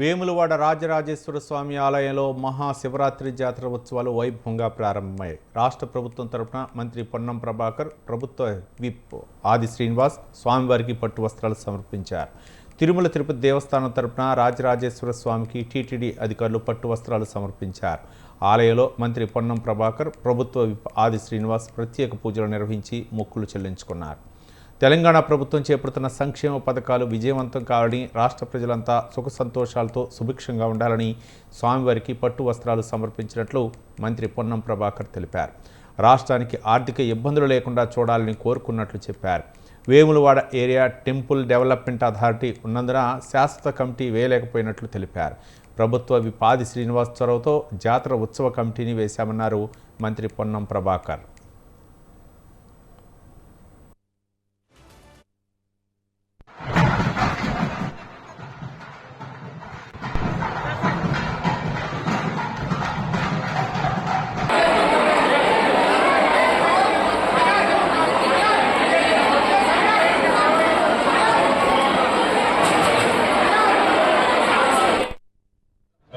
వేములవాడ రాజరాజేశ్వర స్వామి ఆలయంలో మహాశివరాత్రి జాతర ఉత్సవాలు వైభవంగా ప్రారంభమయ్యాయి. రాష్ట్ర ప్రభుత్వం తరపున మంత్రి పొన్నం ప్రభాకర్ ప్రభుత్వ విప్ ఆది శ్రీనివాస్ స్వామివారికి పట్టు వస్త్రాలు సమర్పించారు. తిరుమల తిరుపతి దేవస్థానం తరపున రాజరాజేశ్వర స్వామికి టీటీడీ అధికారులు పట్టు వస్త్రాలు సమర్పించారు. ఆలయంలో మంత్రి పొన్నం ప్రభాకర్ ప్రభుత్వ విప్ ఆది శ్రీనివాస్ ప్రత్యేక పూజలు నిర్వహించి మొక్కులు చెల్లించుకున్నారు. తెలంగాణ ప్రభుత్వం చేపడుతున్న సంక్షేమ పథకాలు విజయవంతం కావాలని రాష్ట్ర ప్రజలంతా సుఖ సంతోషాలతో సుభిక్షంగా ఉండాలని స్వామివారికి పట్టు వస్త్రాలు సమర్పించినట్లు మంత్రి పొన్నం ప్రభాకర్ తెలిపారు. రాష్ట్రానికి ఆర్థిక ఇబ్బందులు లేకుండా చూడాలని కోరుకున్నట్లు చెప్పారు. Vemulawada area temple development authority ఉన్నందున శాశ్వత కమిటీ వేయలేకపోయినట్లు తెలిపారు. ప్రభుత్వ విపాది శ్రీనివాస్ చొరవతో జాతర ఉత్సవ కమిటీని వేశామన్నారు మంత్రి పొన్నం ప్రభాకర్.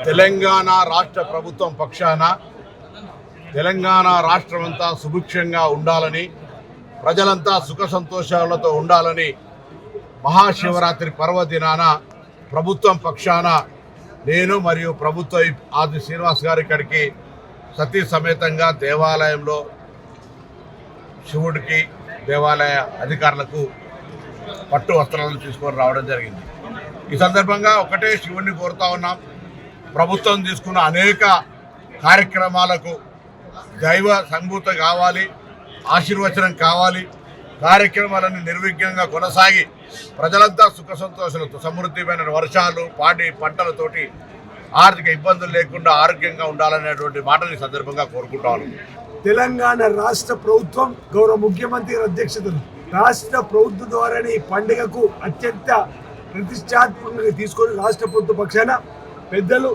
తెలంగాణ రాష్ట్ర ప్రభుత్వం పక్షాన తెలంగాణ రాష్ట్రమంతా సుభిక్షంగా ఉండాలని ప్రజలంతా సుఖ సంతోషాలతో ఉండాలని మహాశివరాత్రి పర్వదినాన ప్రభుత్వం పక్షాన నేను మరియు ప్రభుత్వ ఆది శ్రీనివాస్ గారి ఇక్కడికి సతీ సమేతంగా దేవాలయంలో శివుడికి దేవాలయ అధికారులకు పట్టు వస్త్రాలను తీసుకొని రావడం జరిగింది. ఈ సందర్భంగా ఒకటే శివుడిని కోరుతా ఉన్నాం. ప్రభుత్వం తీసుకున్న అనేక కార్యక్రమాలకు దైవ సంభూత కావాలి ఆశీర్వచనం కావాలి కార్యక్రమాలను నిర్విఘ్నంగా కొనసాగి ప్రజలంతా సుఖ సంతోషాలతో సమృద్ధిమైన వర్షాలు పాడి పంటలతోటి ఆర్థిక ఇబ్బందులు లేకుండా ఆరోగ్యంగా ఉండాలనేటువంటి మాటని సందర్భంగా కోరుకుంటాను. తెలంగాణ రాష్ట్ర ప్రభుత్వం గౌరవ ముఖ్యమంత్రి అధ్యక్షతను రాష్ట్ర ప్రభుత్వం ద్వారానే ఈ పండుగకు అత్యంత ప్రతిష్టాత్మకంగా తీసుకొని రాష్ట్ర ప్రభుత్వ పక్షాన పెద్దలు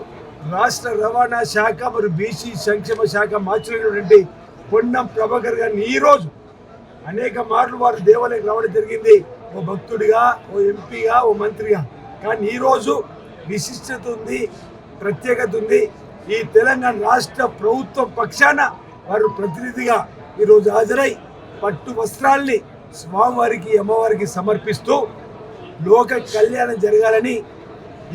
రాష్ట్ర రవాణా శాఖ మరియు బీసీ సంక్షేమ శాఖ మార్చులైనటువంటి పొన్నం ప్రభాకర్ గారిని ఈ రోజు అనేక మార్లు వారు దేవాలయం రావడం జరిగింది. ఓ భక్తుడిగా ఓ ఎంపీగా ఓ మంత్రిగా. కానీ ఈ రోజు విశిష్టత ఉంది ప్రత్యేకత ఉంది. ఈ తెలంగాణ రాష్ట్ర ప్రభుత్వం పక్షాన వారు ప్రతినిధిగా ఈరోజు హాజరై పట్టు వస్త్రాల్ని స్వామివారికి అమ్మవారికి సమర్పిస్తూ లోక కళ్యాణం జరగాలని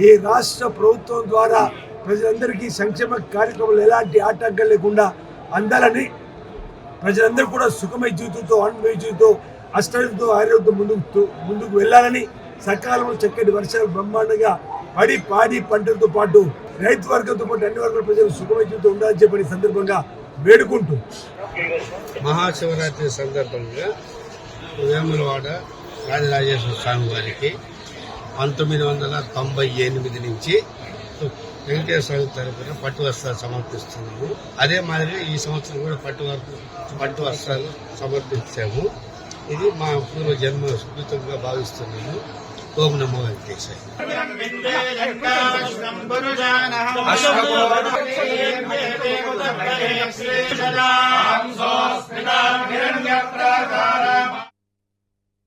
ఈ రాష్ట్ర ప్రభుత్వం ద్వారా ప్రజలందరికీ సంక్షేమ కార్యక్రమాలు ఎలాంటి ఆటంకం లేకుండా అందాలని ప్రజలందరూ కూడా సుఖమయ జీవితంతో ఆనందమయ జీవితంతో అష్టంతో ఆరోగ్యంతో ముందుకు ముందుకు వెళ్ళాలని సకాలంలో చక్కటి వర్షాలు బ్రహ్మాండంగా పడి పాడి పంటలతో పాటు రైతు వర్గంతో పాటు అన్ని వర్గాల ప్రజలు సుఖమయ జీవితం ఉండాలని చెప్పని సందర్భంగా వేడుకుంటూ. మహాశివరాత్రి సందర్భంగా వేములవాడ రాజరాజేశ్వర స్వామి వారికి పంతొమ్మిది వందల తొంభై ఎనిమిది నుంచి వెంకటేశ్వర స్వామి తరపున పట్టు వస్త్రాలు సమర్పిస్తున్నాము. అదే మాదిరి ఈ సంవత్సరం కూడా పట్టు పట్టు వస్త్రాలు సమర్పించాము. ఇది మా పూర్వ జన్మ సుకృతంగా భావిస్తున్నాము. ఓం నమో వెంకటేశ్వర